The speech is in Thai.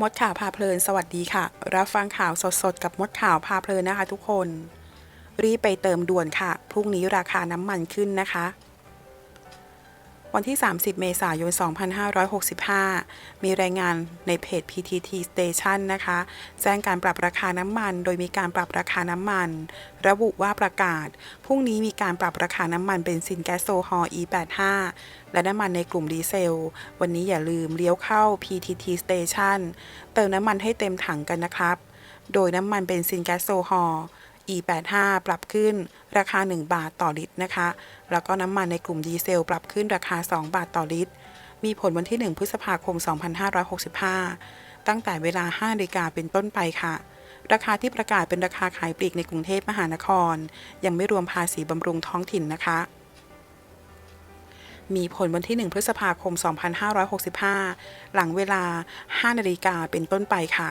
มดข่าวพาเพลิน สวัสดีค่ะ รับฟังข่าวสดๆ กับมดข่าวพาเพลินนะคะ ทุกคน รีบไปเติมด่วนค่ะ พรุ่งนี้ราคาน้ำมันขึ้นนะคะ วันที่ 30 เมษายน 2565 มีรายงานในเพจ PTT Station นะคะ แจ้งการปรับราคาน้ำมัน โดยมีการปรับราคาน้ำมัน ระบุว่าประกาศ พรุ่งนี้มีการปรับราคาน้ำมันเบนซินแก๊สโซฮอล์ E85 และน้ำมันในกลุ่มดีเซล วันนี้อย่าลืมเลี้ยวเข้า PTT Station เติมน้ำมันให้เต็มถังกันนะครับ โดยน้ำมันเบนซินแก๊สโซฮอล์ E85 ปรับขึ้นราคา 1 บาทต่อลิตรนะคะ แล้วก็น้ำมันในกลุ่มดีเซล ปรับขึ้นราคา 2 บาทต่อลิตร มีผลวันที่ 1 พฤษภาคม 2565 ตั้งแต่เวลา5นาฬิกาเป็นต้นไปค่ะ ราคาที่ประกาศเป็นราคาขายปลีกในกรุงเทพมหานคร ยังไม่รวมภาษีบำรุงท้องถิ่นนะคะมีผลวันที่ 1 พฤษภาคม 2565 หลังเวลา 5 นาฬิกาเป็นต้นไปค่ะ